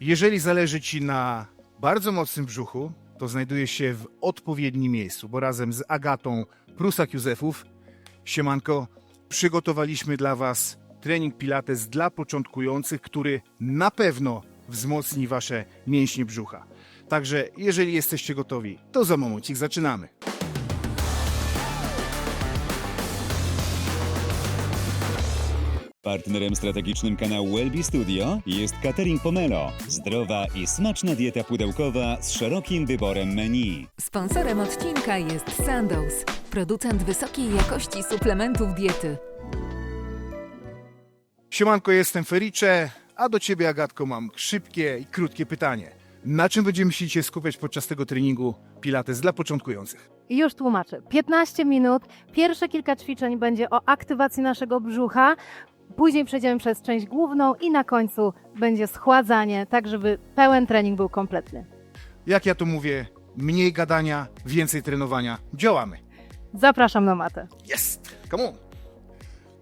Jeżeli zależy Ci na bardzo mocnym brzuchu, to znajduje się w odpowiednim miejscu, bo razem z Agatą Prusak Józefów, siemanko, przygotowaliśmy dla Was trening Pilates dla początkujących, który na pewno wzmocni Wasze mięśnie brzucha. Także jeżeli jesteście gotowi, to za momencik zaczynamy. Partnerem strategicznym kanału Wellbe Studio jest Catering Pomelo. Zdrowa i smaczna dieta pudełkowa z szerokim wyborem menu. Sponsorem odcinka jest Sandoz, producent wysokiej jakości suplementów diety. Siemanko, jestem Fericze, a do Ciebie, Agatko, mam szybkie i krótkie pytanie. Na czym będziemy się dzisiaj skupiać podczas tego treningu Pilates dla początkujących? I Już tłumaczę. 15 minut. Pierwsze kilka ćwiczeń będzie o aktywacji naszego brzucha. Później przejdziemy przez część główną i na końcu będzie schładzanie, tak żeby pełen trening był kompletny. Jak ja to mówię, mniej gadania, więcej trenowania. Działamy. Zapraszam na matę. Jest! Come on!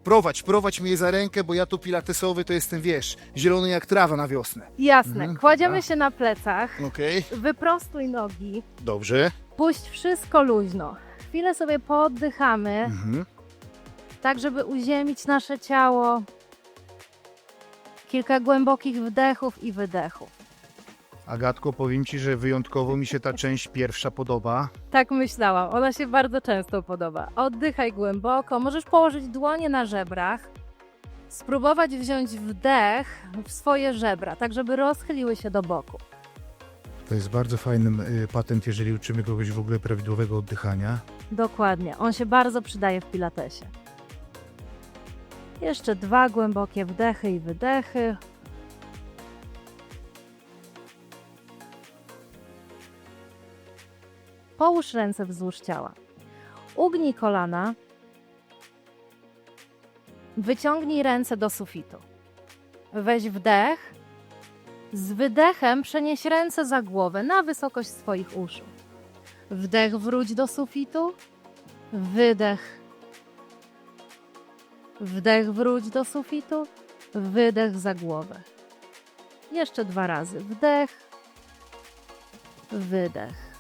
Prowadź, prowadź mnie za rękę, bo ja tu pilatesowy to jestem, wiesz, zielony jak trawa na wiosnę. Jasne. Mhm, Kładziemy dobra. się na plecach. Okej, Wyprostuj nogi. dobrze. Puść wszystko luźno. Chwilę sobie poddychamy, Mhm. Tak żeby uziemić nasze ciało. Kilka głębokich wdechów i wydechów. Agatko, powiem Ci, że wyjątkowo mi się ta część pierwsza podoba. Tak myślałam. Ona się bardzo często podoba. Oddychaj głęboko. Możesz położyć dłonie na żebrach. Spróbować wziąć wdech w swoje żebra, tak żeby rozchyliły się do boku. To jest bardzo fajny y, patent, jeżeli uczymy kogoś w ogóle prawidłowego oddychania. Dokładnie. On się bardzo przydaje w pilatesie. Jeszcze dwa głębokie wdechy i wydechy. Połóż ręce wzdłuż ciała. Ugnij kolana. Wyciągnij ręce do sufitu. Weź wdech. Z wydechem przenieś ręce za głowę na wysokość swoich uszu. Wdech wróć do sufitu. Wydech. Wdech wróć do sufitu. Wydech za głowę. Jeszcze dwa razy. Wdech. Wydech.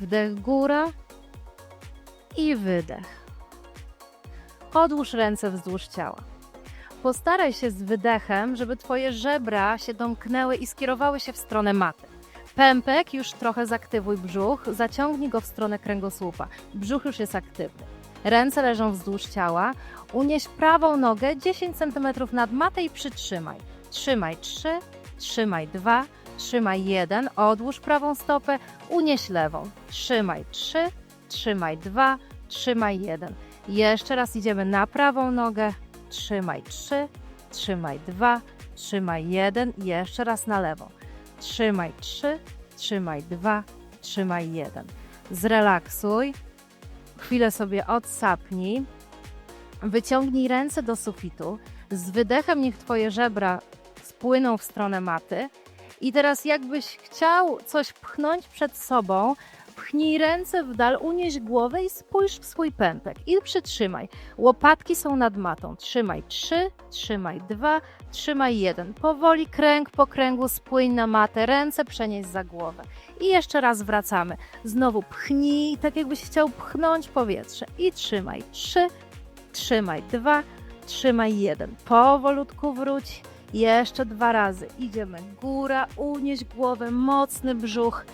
Wdech góra i wydech. Odłóż ręce wzdłuż ciała. Postaraj się z wydechem, żeby Twoje żebra się domknęły i skierowały się w stronę maty. Pępek już trochę zaktywuj brzuch, zaciągnij go w stronę kręgosłupa. Brzuch już jest aktywny. Ręce leżą wzdłuż ciała. Unieś prawą nogę 10 cm nad matę i przytrzymaj. Trzymaj 3, trzymaj 2, trzymaj 1, odłóż prawą stopę, unieś lewą. Trzymaj 3, trzymaj 2, trzymaj 1. Jeszcze raz idziemy na prawą nogę. Trzymaj 3, trzymaj 2, trzymaj 1 i jeszcze raz na lewą. Trzymaj 3, trzymaj 2, trzymaj 1. Zrelaksuj. Chwilę sobie odsapnij. Wyciągnij ręce do sufitu. Z wydechem niech Twoje żebra spłyną w stronę maty. I teraz jakbyś chciał coś pchnąć przed sobą, pchnij ręce w dal, unieś głowę i spójrz w swój pępek. I przytrzymaj. Łopatki są nad matą. Trzymaj 3, trzymaj 2, trzymaj 1. Powoli kręg po kręgu spłyń na matę, ręce przenieś za głowę. I jeszcze raz wracamy. Znowu pchnij, tak jakbyś chciał pchnąć powietrze. I trzymaj 3, trzymaj 2, trzymaj 1. Powolutku wróć. Jeszcze dwa razy. Idziemy. Góra, unieś głowę, mocny brzuch.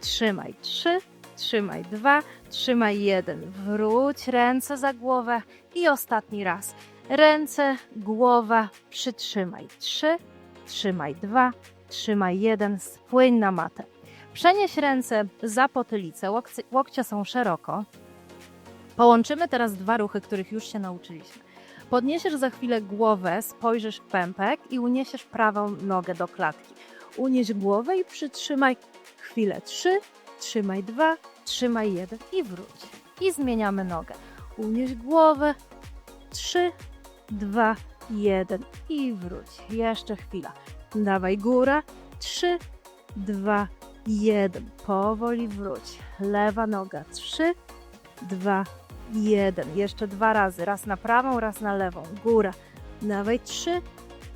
Trzymaj 3, trzymaj 2, trzymaj 1. Wróć ręce za głowę i ostatni raz. Ręce, głowa, przytrzymaj 3, trzymaj 2, trzymaj 1, spłyń na matę. Przenieś ręce za potylicę, łokcie, łokcie są szeroko. Połączymy teraz dwa ruchy, których już się nauczyliśmy. Podniesiesz za chwilę głowę, spojrzysz w pępek i uniesiesz prawą nogę do klatki. Unieś głowę i przytrzymaj chwilę. Trzy, trzymaj dwa, trzymaj jeden i wróć. I zmieniamy nogę. Unieś głowę. Trzy, dwa, jeden i wróć. Jeszcze chwila. Dawaj góra. Trzy, dwa, jeden. Powoli wróć. Lewa noga. Trzy, dwa, jeden. Jeszcze dwa razy. Raz na prawą, raz na lewą. Góra. Dawaj trzy,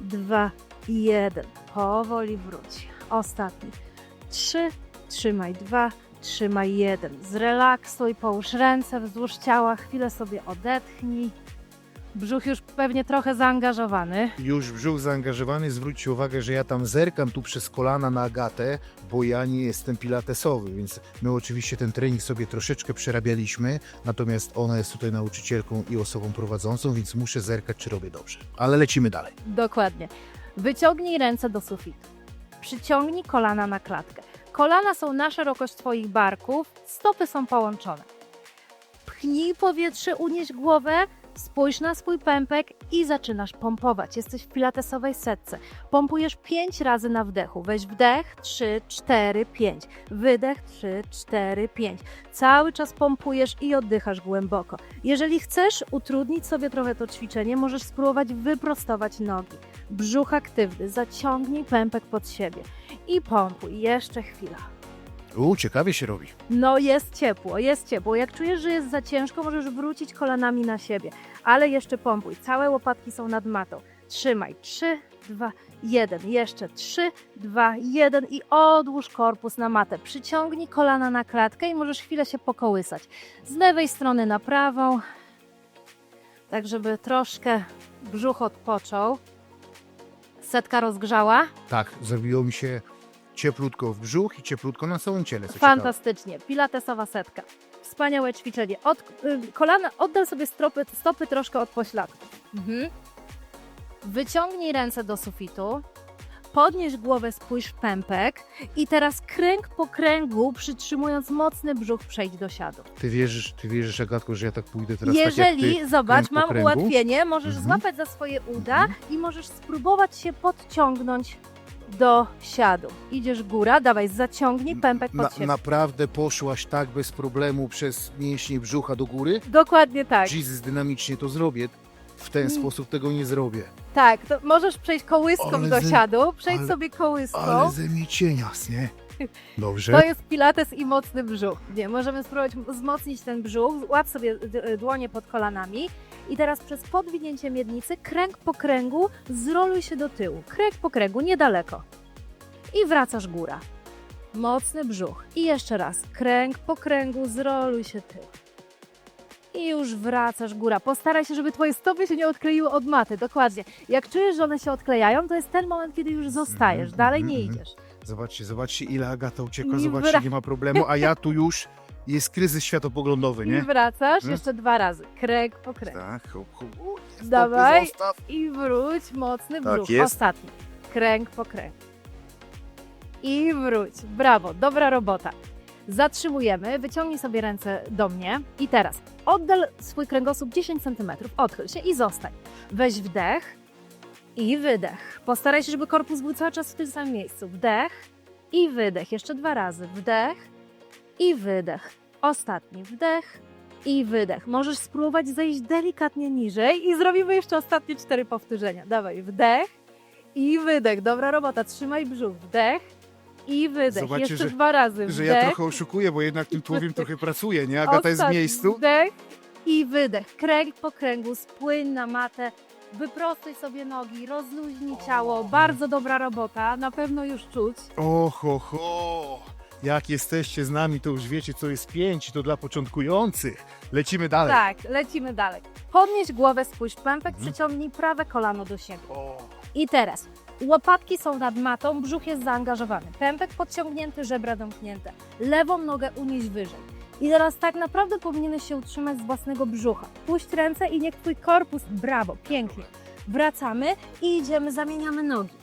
dwa, jeden. powoli wróć. Ostatni. Trzy, trzymaj dwa, trzymaj jeden. Zrelaksuj, połóż ręce wzdłuż ciała, chwilę sobie odetchnij. Brzuch już pewnie trochę zaangażowany. Już brzuch zaangażowany, zwróćcie uwagę, że ja tam zerkam tu przez kolana na Agatę, bo ja nie jestem pilatesowy, więc my oczywiście ten trening sobie troszeczkę przerabialiśmy, natomiast ona jest tutaj nauczycielką i osobą prowadzącą, więc muszę zerkać, czy robię dobrze. Ale lecimy dalej. Dokładnie. Wyciągnij ręce do sufitu. Przyciągnij kolana na klatkę. Kolana są na szerokość Twoich barków, stopy są połączone. Pchnij powietrze, unieś głowę, spójrz na swój pępek i zaczynasz pompować. Jesteś w pilatesowej setce. Pompujesz 5 razy na wdechu. Weź wdech, 3, 4, 5. Wydech, 3, 4, 5. Cały czas pompujesz i oddychasz głęboko. Jeżeli chcesz utrudnić sobie trochę to ćwiczenie, możesz spróbować wyprostować nogi. Brzuch aktywny, zaciągnij pępek pod siebie i pompuj. Jeszcze chwila. U, ciekawie się robi. No jest ciepło, jest ciepło. Jak czujesz, że jest za ciężko, możesz wrócić kolanami na siebie, ale jeszcze pompuj. Całe łopatki są nad matą. Trzymaj. 3, 2, 1. Jeszcze 3, 2, 1 i odłóż korpus na matę. Przyciągnij kolana na klatkę i możesz chwilę się pokołysać. Z lewej strony na prawą, tak żeby troszkę brzuch odpoczął. Setka rozgrzała. Tak, zrobiło mi się cieplutko w brzuch i cieplutko na całym ciele. Co ciekawe. Fantastycznie. Pilatesowa setka. Wspaniałe ćwiczenie. Od, y, kolana, oddal sobie stopy, stopy troszkę od pośladków. Mhm. Wyciągnij ręce do sufitu. Podnieś głowę, spójrz w pępek i teraz kręg po kręgu, przytrzymując mocny brzuch, przejdź do siadu. Ty wierzysz, ty wierzysz, Agatko, że ja tak pójdę teraz tak jak Jeżeli, ty? zobacz, mam kręgu? ułatwienie, możesz Mhm. złapać za swoje uda Mhm. i możesz spróbować się podciągnąć do siadu. Idziesz góra, dawaj, zaciągnij pępek pod Na, siebie. naprawdę poszłaś tak bez problemu przez mięśnie brzucha do góry? Dokładnie tak. Jesus, dynamicznie to zrobię. W ten Mm. sposób tego nie zrobię. Tak, to możesz przejść kołyską Ale do ze- siadu, przejdź ale- sobie kołyską. Ale ze mnie cienias, nie? Dobrze. To jest pilates i mocny brzuch. Nie, możemy spróbować wzmocnić ten brzuch, łap sobie d- dłonie pod kolanami i teraz przez podwinięcie miednicy, kręg po kręgu, zroluj się do tyłu. Kręg po kręgu, niedaleko. I wracasz góra. Mocny brzuch. I jeszcze raz, kręg po kręgu, zroluj się tył. I już wracasz góra. Postaraj się, żeby twoje stopy się nie odkleiły od maty. Dokładnie. Jak czujesz, że one się odklejają, to jest ten moment, kiedy już zostajesz. Mhm, Dalej mhm, nie mhm. idziesz. Zobaczcie, zobaczcie ile Agata uciekła, Nie zobaczcie, wra- nie ma problemu, a ja tu już jest kryzys światopoglądowy, I nie? wracasz jeszcze dwa razy. Kręg po kręgu. Tak, hop, hop. U, stopy Dawaj. Zostaw. I wróć, mocny Tak brzuch. jest. Ostatni. Kręg po kręgu. I wróć. Brawo, dobra robota. Zatrzymujemy, wyciągnij sobie ręce do mnie i teraz oddal swój kręgosłup 10 cm, odchyl się i zostań. Weź wdech i wydech. Postaraj się, żeby korpus był cały czas w tym samym miejscu. Wdech i wydech. Jeszcze dwa razy. Wdech i wydech. Ostatni wdech i wydech. Możesz spróbować zejść delikatnie niżej i zrobimy jeszcze ostatnie cztery powtórzenia. Dawaj, wdech i wydech. Dobra robota, trzymaj brzuch. Wdech i wydech. Zobaczcie, jeszcze że- dwa razy. Że wdech, ja trochę oszukuję, bo jednak tym tułowiem trochę pracuję, nie? Agata jest w ostatni miejscu. Wdech i wydech. Kręg po kręgu, spłyń na matę. Wyprostuj sobie nogi, rozluźnij ciało. Bardzo dobra robota, na pewno już czuć. Oho, ho. Jak jesteście z nami, to już wiecie, co jest pięć, to dla początkujących. Lecimy dalej. Tak, lecimy dalej. Podnieś głowę, spójrz pępek, Mhm. przyciągnij prawe kolano do siebie. O, I teraz łopatki są nad matą, brzuch jest zaangażowany, pępek podciągnięty, żebra domknięte. Lewą nogę unieś wyżej. I teraz tak naprawdę powinieneś się utrzymać z własnego brzucha. Puść ręce i niech twój korpus, brawo, pięknie. Wracamy i idziemy, zamieniamy nogi.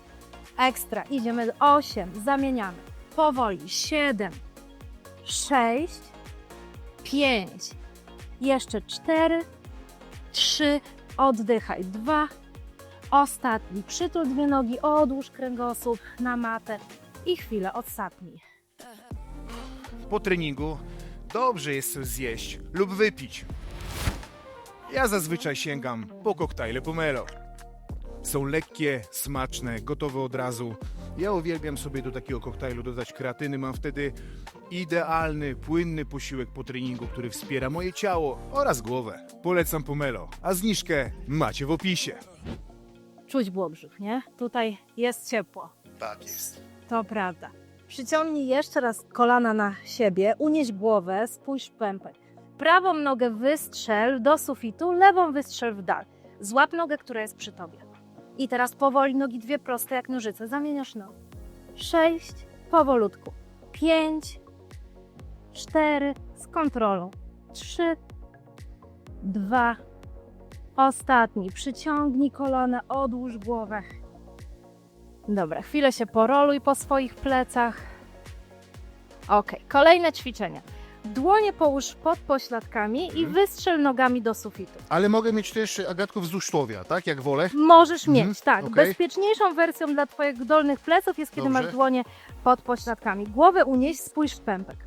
Ekstra, idziemy 8, zamieniamy. Powoli, 7, 6, 5, jeszcze 4, 3, oddychaj, 2, Ostatni. Przytul dwie nogi, odłóż kręgosłup na matę i chwilę odsapnij. po treningu dobrze jest coś zjeść lub wypić. Ja zazwyczaj sięgam po koktajle Pomelo. Są lekkie, smaczne, gotowe od razu. Ja uwielbiam sobie do takiego koktajlu dodać kreatyny. Mam wtedy idealny, płynny posiłek po treningu, który wspiera moje ciało oraz głowę. Polecam Pomelo, a zniżkę macie w opisie. Czuć było brzuch, nie? Tutaj jest ciepło. Tak jest. To prawda. Przyciągnij jeszcze raz kolana na siebie, unieś głowę, spójrz w pępek. Prawą nogę wystrzel do sufitu, lewą wystrzel w dal. Złap nogę, która jest przy tobie. I teraz powoli nogi dwie proste jak nożyce. Zamieniasz nogi. Sześć, powolutku. Pięć, cztery, z kontrolą. Trzy, dwa, ostatni. Przyciągnij kolana, odłóż głowę. Dobra, chwilę się poroluj po swoich plecach. Ok, kolejne ćwiczenie. Dłonie połóż pod pośladkami i Mhm. wystrzel nogami do sufitu. Ale mogę mieć też Agatko wzdłuż tułowia, tak? Jak wolę. Możesz Mhm, mieć, tak. okej. Bezpieczniejszą wersją dla Twoich dolnych pleców jest, kiedy Dobrze. masz dłonie pod pośladkami. Głowę unieś, spójrz w pępek.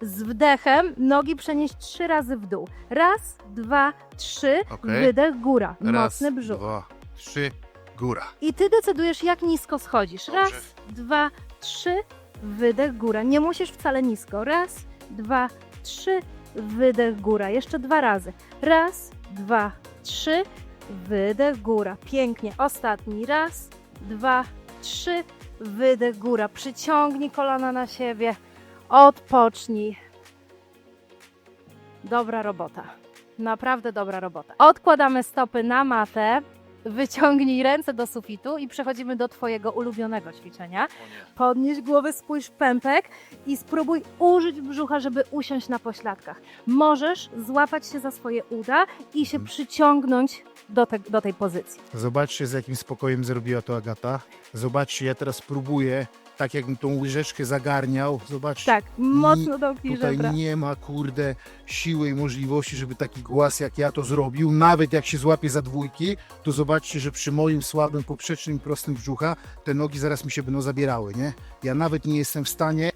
Z wdechem nogi przenieść trzy razy w dół. Raz, dwa, trzy, Okej. wydech, góra. Raz, Mocny brzuch. dwa, trzy, góra. I ty decydujesz, jak nisko schodzisz. Dobrze. Raz, dwa, trzy, wydech, góra. Nie musisz wcale nisko. Raz, dwa, trzy, wydech, góra. Jeszcze dwa razy. Raz, dwa, trzy, wydech, góra. Pięknie. Ostatni. Raz, dwa, trzy, wydech, góra. Przyciągnij kolana na siebie. Odpocznij. Dobra robota. Naprawdę dobra robota. Odkładamy stopy na matę. Wyciągnij ręce do sufitu i przechodzimy do Twojego ulubionego ćwiczenia. Podnieś głowę, spójrz w pępek i spróbuj użyć brzucha, żeby usiąść na pośladkach. Możesz złapać się za swoje uda i się przyciągnąć do, te, do tej pozycji. Zobaczcie, z jakim spokojem zrobiła to Agata. Zobaczcie, ja teraz próbuję, tak jakbym tą łyżeczkę zagarniał. Zobaczcie, Tak, mocno domknij tutaj żebra. nie ma, kurde, siły i możliwości, żeby taki głaz jak ja to zrobił. Nawet jak się złapie za dwójki, to zobaczcie, że przy moim słabym, poprzecznym i prostym brzucha te nogi zaraz mi się będą zabierały, nie? Ja nawet nie jestem w stanie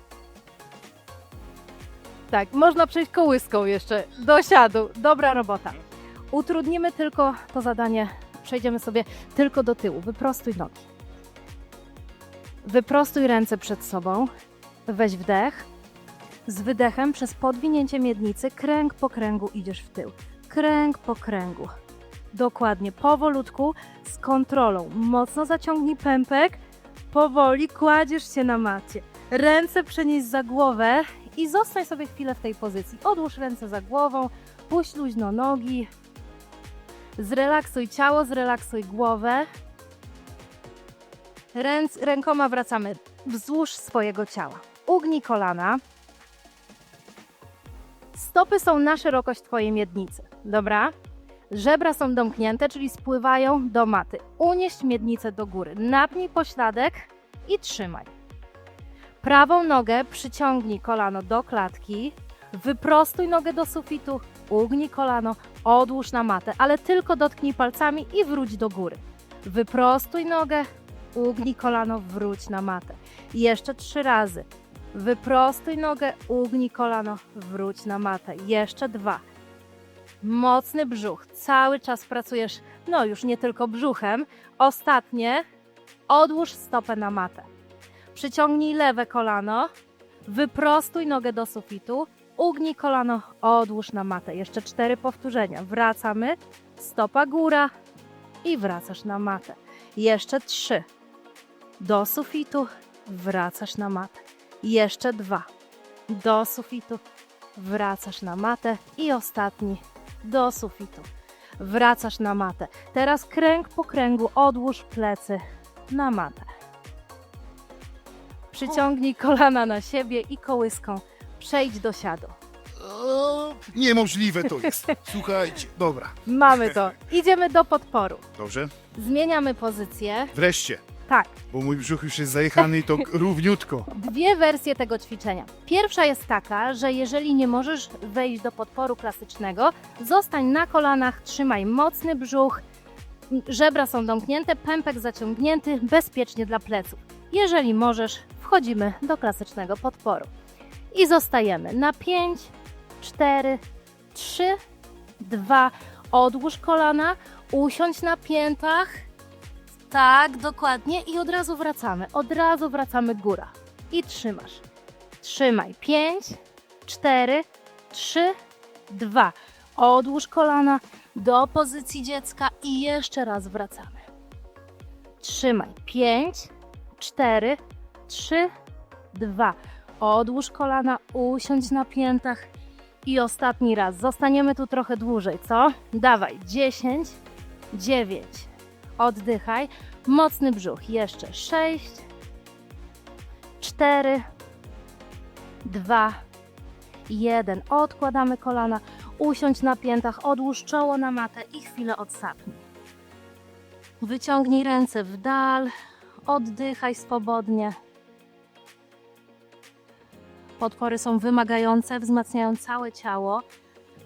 Tak, można przejść kołyską jeszcze do siadu. Dobra robota. Utrudnimy tylko to zadanie. Przejdziemy sobie tylko do tyłu. Wyprostuj nogi. Wyprostuj ręce przed sobą. Weź wdech. Z wydechem przez podwinięcie miednicy kręg po kręgu idziesz w tył. Kręg po kręgu. Dokładnie, powolutku, z kontrolą. Mocno zaciągnij pępek. Powoli kładziesz się na macie. Ręce przenieś za głowę i zostań sobie chwilę w tej pozycji. Odłóż ręce za głową, puść luźno nogi, zrelaksuj ciało, zrelaksuj głowę. Ręc, rękoma wracamy wzdłuż swojego ciała. Ugnij kolana. Stopy są na szerokość Twojej miednicy, dobra? Żebra są domknięte, czyli spływają do maty. Unieś miednicę do góry, napnij pośladek i trzymaj. Prawą nogę przyciągnij kolano do klatki, wyprostuj nogę do sufitu, ugnij kolano, odłóż na matę, ale tylko dotknij palcami i wróć do góry. Wyprostuj nogę, ugnij kolano, wróć na matę. Jeszcze trzy razy. Wyprostuj nogę, ugnij kolano, wróć na matę. Jeszcze dwa. Mocny brzuch. Cały czas pracujesz, no już nie tylko brzuchem. Ostatnie. Odłóż stopę na matę. Przyciągnij lewe kolano, wyprostuj nogę do sufitu, ugnij kolano, odłóż na matę. Jeszcze cztery powtórzenia. Wracamy, stopa góra i wracasz na matę. Jeszcze trzy. Do sufitu, wracasz na matę. Jeszcze dwa. Do sufitu, wracasz na matę. I ostatni, do sufitu. Wracasz na matę. Teraz kręg po kręgu odłóż plecy na matę. Przyciągnij kolana na siebie i kołyską przejdź do siadu. O, niemożliwe to jest. Słuchajcie, dobra, Mamy to. Idziemy do podporu. dobrze. Zmieniamy pozycję. Wreszcie, Tak, bo mój brzuch już jest zajechany i to równiutko. dwie wersje tego ćwiczenia. Pierwsza jest taka, że jeżeli nie możesz wejść do podporu klasycznego, zostań na kolanach, trzymaj mocny brzuch, żebra są domknięte, pępek zaciągnięty, bezpiecznie dla pleców. Jeżeli możesz, wchodzimy do klasycznego podporu. I zostajemy na 5, 4, 3, 2, odłóż kolana, usiądź na piętach. Tak, dokładnie. I od razu wracamy. Od razu wracamy góra. I trzymasz. Trzymaj. 5, 4, 3, 2. Odłóż kolana do pozycji dziecka i jeszcze raz wracamy. Trzymaj. 5, cztery, trzy, dwa. Odłóż kolana, usiądź na piętach. I ostatni raz. Zostaniemy tu trochę dłużej, co? Dawaj. 10, 9. Oddychaj. Mocny brzuch. Jeszcze 6, 4, 2, 1. Odkładamy kolana. Usiądź na piętach, odłóż czoło na matę i chwilę odsapnij. Wyciągnij ręce w dal, oddychaj swobodnie. Podpory są wymagające, wzmacniają całe ciało.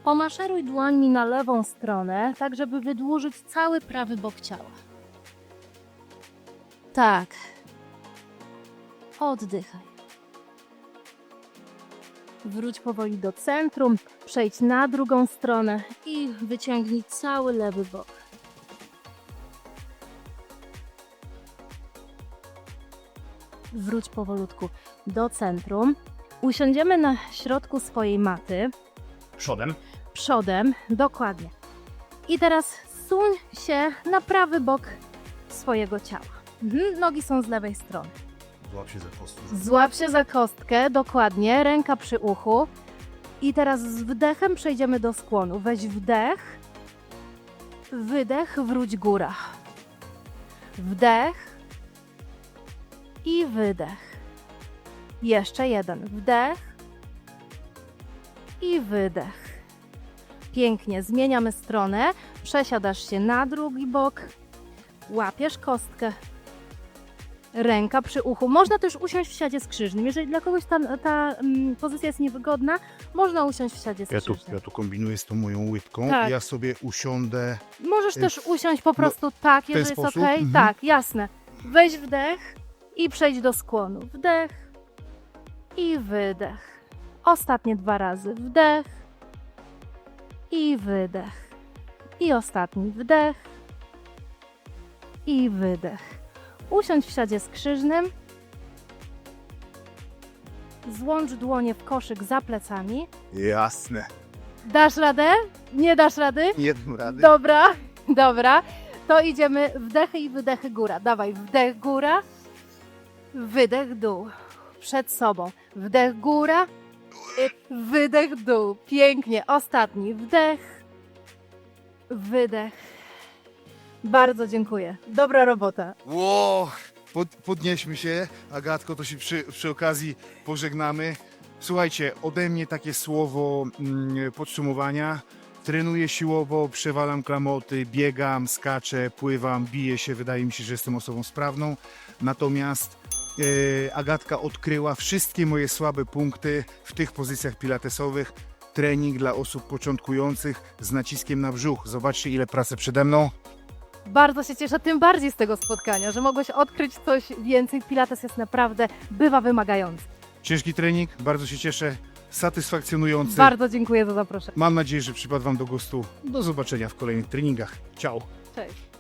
Pomaszeruj dłońmi na lewą stronę, tak żeby wydłużyć cały prawy bok ciała. Tak. Oddychaj. Wróć powoli do centrum, przejdź na drugą stronę i wyciągnij cały lewy bok. Wróć powolutku do centrum. Usiądziemy na środku swojej maty, Przodem. Przodem, dokładnie. I teraz suń się na prawy bok swojego ciała. Mhm, nogi są z lewej strony. Złap się za kostkę. Złap się za kostkę, dokładnie, ręka przy uchu. I teraz z wdechem przejdziemy do skłonu. Weź wdech, wydech, wróć góra. Wdech i wydech. Jeszcze jeden. Wdech i wydech. Pięknie, zmieniamy stronę. Przesiadasz się na drugi bok. Łapiesz kostkę ręka przy uchu. Można też usiąść w siadzie skrzyżnym. Jeżeli dla kogoś ta, ta mm, pozycja jest niewygodna, można usiąść w siadzie Ja tu, skrzyżnym. ja tu kombinuję z tą moją łydką. Tak. Ja sobie usiądę. Możesz y, też usiąść po prostu tak, ten jeżeli jest ok. Mhm. Tak, jasne. Weź wdech i przejdź do skłonu. Wdech i wydech. Ostatnie dwa razy. Wdech i wydech. I ostatni wdech i wydech. Usiądź w siadzie skrzyżnym. Złącz dłonie w koszyk za plecami. Jasne. Dasz radę? Nie dasz rady? Nie dam rady. Dobra, dobra. To idziemy wdechy i wydechy góra. Dawaj, wdech góra, wydech dół. Przed sobą. Wdech góra, wydech dół. Pięknie. Ostatni wdech, wydech. Bardzo dziękuję. Dobra robota. Ło, pod, podnieśmy się. Agatko, to się przy, przy okazji pożegnamy. Słuchajcie, ode mnie takie słowo mm, podsumowania. Trenuję siłowo, przewalam klamoty, biegam, skaczę, pływam, biję się. Wydaje mi się, że jestem osobą sprawną. Natomiast Agatka odkryła wszystkie moje słabe punkty w tych pozycjach pilatesowych. Trening dla osób początkujących z naciskiem na brzuch. Zobaczcie, ile pracy przede mną. Bardzo się cieszę, tym bardziej z tego spotkania, że mogłeś odkryć coś więcej. Pilates jest naprawdę, bywa wymagający. Ciężki trening, bardzo się cieszę, satysfakcjonujący. Bardzo dziękuję za zaproszenie. Mam nadzieję, że przypadł Wam do gustu. Do zobaczenia w kolejnych treningach. Ciao! Cześć.